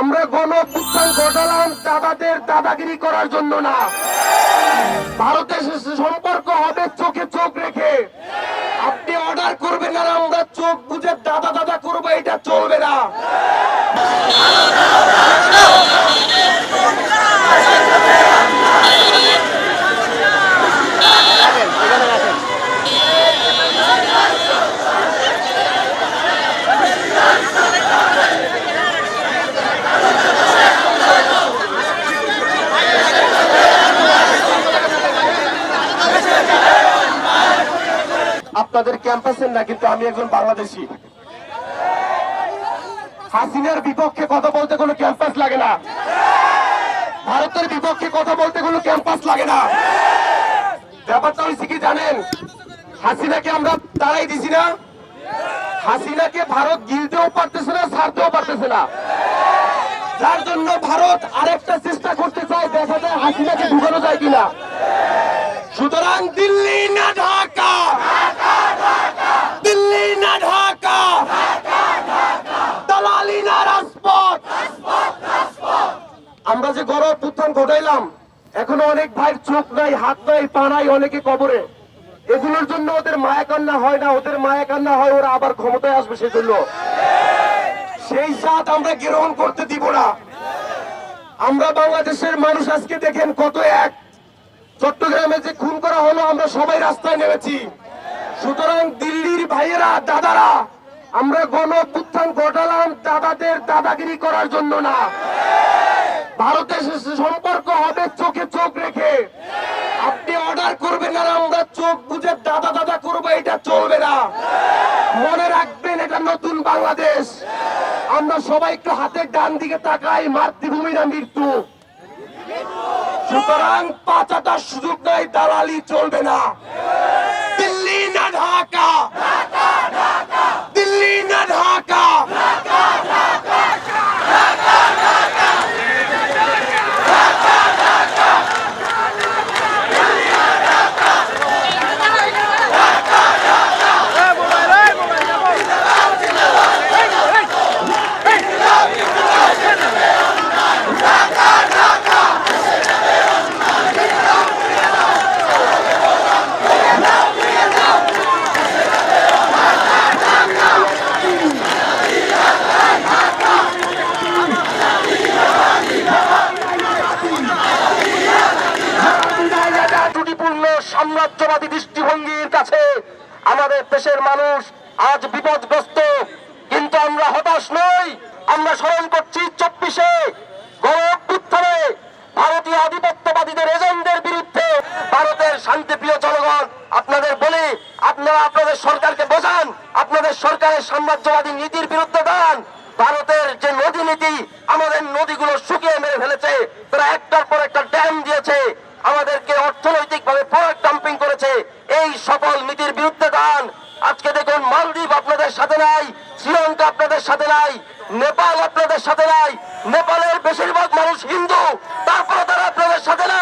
আমরা গণ ঘটালাম দাদাদের দাদাগিরি করার জন্য না। ভারতের সম্পর্ক হবে চোখে চোখ রেখে। আপনি অর্ডার করবেন আর আমরা চোখ বুঝে দাদা দাদা করব, এটা চলবে না। আপনাদের ক্যাম্পাসের না, কিন্তু আমি একজন বাংলাদেশি। হাসিনার বিপক্ষে কথা বলতে কোনো ক্যাম্পাস লাগে না। ভারতের বিপক্ষে কথা বলতে কোনো ক্যাম্পাস লাগে না। ব্যাপারটা হয়েছে কি জানেন? হাসিনাকে আমরা তাড়াই দিছি না। হাসিনাকে ভারত গিলতেও পারতেছে না, ছাড়তেও পারতেছে না। যার জন্য ভারত আরেকটা চেষ্টা করতে চায়, দেখা যায় হাসিনাকে ঢুকানো যায় কিনা। সুতরাং দিল্লি না ঢাকা দিল্লি না ঢাকা দালালি না রাজপথ আমরা যে গরম উত্থান ঘটাইলাম এখনও অনেক ভাইয়ের চোখ নাই, হাত নাই, পা নাই, অনেকে কবরে। এগুলোর জন্য ওদের মায়া কান্না হয় না, ওদের মায়া কান্না হয়, ওরা আবার ক্ষমতায় আসবে সেজন্য। সেই সাথ আমরা গ্রহণ করতে দিব না। আমরা বাংলাদেশের মানুষ আজকে দেখেন কত এক। চট্টগ্রামে যে খুন করা হলো, আমরা সবাই রাস্তায় নেমেছি। সুতরাং দিল্লির ভাইয়েরা, দাদারা, আমরা গণ অভ্যুত্থান ঘটালাম দাদাদের দাদাগিরি করার জন্য না। ভারতের সাথে সম্পর্ক চোখে চোখ রেখে। আপনি অর্ডার করবেন আর আমরা চোখ বুঝে দাদা দাদা করব, এটা চলবে না। মনে রাখবেন, এটা নতুন বাংলাদেশ। আমরা সবাই একটু হাতের ডান দিকে তাকাই, মাতৃভূমি না মৃত্যু। সুতরাং পাঁচাটার সুযোগ নাই, দালালি চলবে না। দিল্লি না ঢাকা দিল্লি না ঢাকা ত্রুটিপূর্ণ সাম্রাজ্যবাদী দৃষ্টিভঙ্গির কাছে আমাদের দেশের মানুষ আজ বিপদগ্রস্ত। কিন্তু আমরা হতাশ নই। আমরা স্মরণ করছি চব্বিশে গণঅভ্যুত্থানে ভারতীয় আধিপত্যবাদীদের এজেন্টদের বিরুদ্ধে ভারতের শান্তিপ্রিয় জনগণ। আপনাদের বলি, আপনারা আপনাদের সরকারকে বোঝান, আপনাদের সরকারের সাম্রাজ্যবাদী নীতির বিরুদ্ধে দাঁড়ান। ভারতের যে নদী নীতি আমাদের নদীগুলো শুকিয়ে মেরে ফেলেছে। তারা একটার পর একটা ড্যাম দিয়েছে। আমাদেরকে অর্থনৈতিক ভাবে করেছে। এই সকল নীতির বিরুদ্ধে গান। আজকে দেখুন মালদ্বীপ আপনাদের সাথে নাই, শ্রীলঙ্কা আপনাদের সাথে নাই, নেপাল আপনাদের সাথে নাই। নেপালের বেশিরভাগ মানুষ হিন্দু, তারপরে তারা আপনাদের সাথে নাই।